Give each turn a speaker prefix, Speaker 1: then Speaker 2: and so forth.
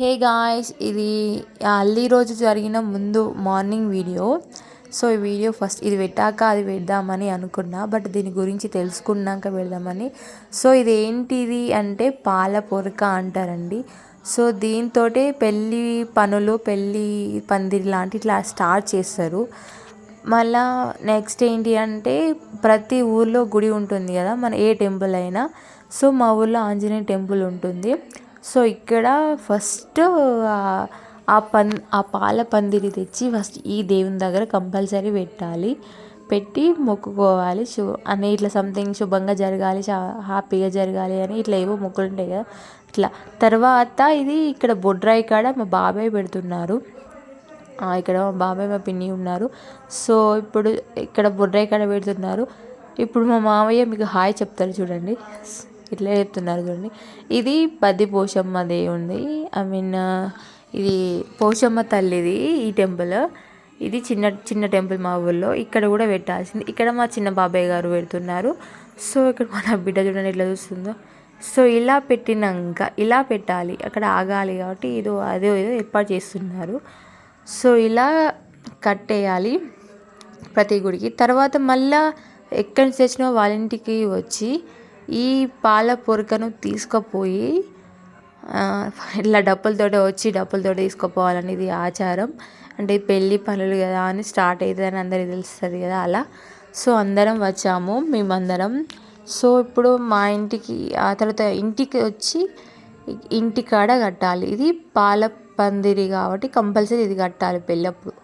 Speaker 1: Hey guys ఇది అల్లి రోజు జరిగిన ముందు మార్నింగ్ వీడియో. సో ఈ వీడియో ఫస్ట్ ఇది పెట్టాక అది పెడదామని అనుకున్నా బట్ దీని గురించి తెలుసుకున్నాక పెడదామని. సో ఇది ఏంటిది అంటే పాల పొరక అంటారండి. సో దీంతో పెళ్ళి పనులు పెళ్ళి పందిరి లాంటి ఇట్లా స్టార్ట్ చేస్తారు. మళ్ళా నెక్స్ట్ ఏంటి అంటే ప్రతి ఊర్లో గుడి ఉంటుంది కదా మన ఏ టెంపుల్ అయినా. సో మా ఊర్లో ఆంజనేయ టెంపుల్ ఉంటుంది. సో ఇక్కడ ఫస్ట్ ఆ పం ఆ పాల పందిరి తెచ్చి ఫస్ట్ ఈ దేవుని దగ్గర కంపల్సరీ పెట్టాలి. పెట్టి మొక్కుకోవాలి. శు అని ఇట్లా సంథింగ్ శుభంగా జరగాలి హ్యాపీగా జరగాలి అని ఇట్లా ఏవో మొక్కులు ఉంటాయి కదా. ఇట్లా. తర్వాత ఇది ఇక్కడ బొడ్రాయి కాడ మా బాబాయ్ పెడుతున్నారు. ఇక్కడ మా బాబాయ్ మా పిన్ని ఉన్నారు. సో ఇప్పుడు ఇక్కడ బొడ్రాయి కాడ పెడుతున్నారు. ఇప్పుడు మా మామయ్య మీకు హాయ్ చెప్తారు చూడండి. ఇట్లా చెప్తున్నారు చూడండి. ఇది పది పోషమ్మ దేవుంది. ఐ మీన్ ఇది పోషమ్మ తల్లిది ఈ టెంపుల్ ఇది చిన్న చిన్న టెంపుల్ మా ఊళ్ళో ఇక్కడ కూడా పెట్టాల్సింది. ఇక్కడ మా చిన్న బాబాయ్ గారు పెడుతున్నారు. సో ఇక్కడ మన బిడ్డ చూడండి ఎట్లా చూస్తుందో. సో ఇలా పెట్టినాక ఇలా పెట్టాలి. అక్కడ ఆగాలి కాబట్టి ఏదో అదో ఏదో ఏర్పాటు చేస్తున్నారు. సో ఇలా కట్టేయాలి ప్రతి గుడికి. తర్వాత మళ్ళా ఎక్కడి నుంచి వచ్చినా వాళ్ళ ఇంటికి వచ్చి ఈ పాల పొరకను తీసుకుపోయి ఇట్లా డప్పులతోటి వచ్చి డప్పులతో తీసుకుపోవాలని ఇది ఆచారం. అంటే పెళ్ళి పనులు కదా అని స్టార్ట్ అవుతుందని అందరికి తెలుస్తుంది కదా అలా. సో అందరం వచ్చాము మేమందరం. సో ఇప్పుడు మా ఇంటికి ఆ తర్వాత ఇంటికి వచ్చి ఇంటి కాడ కట్టాలి. ఇది పాల పందిరి కాబట్టి కంపల్సరీ ఇది కట్టాలి పెళ్ళప్పుడు.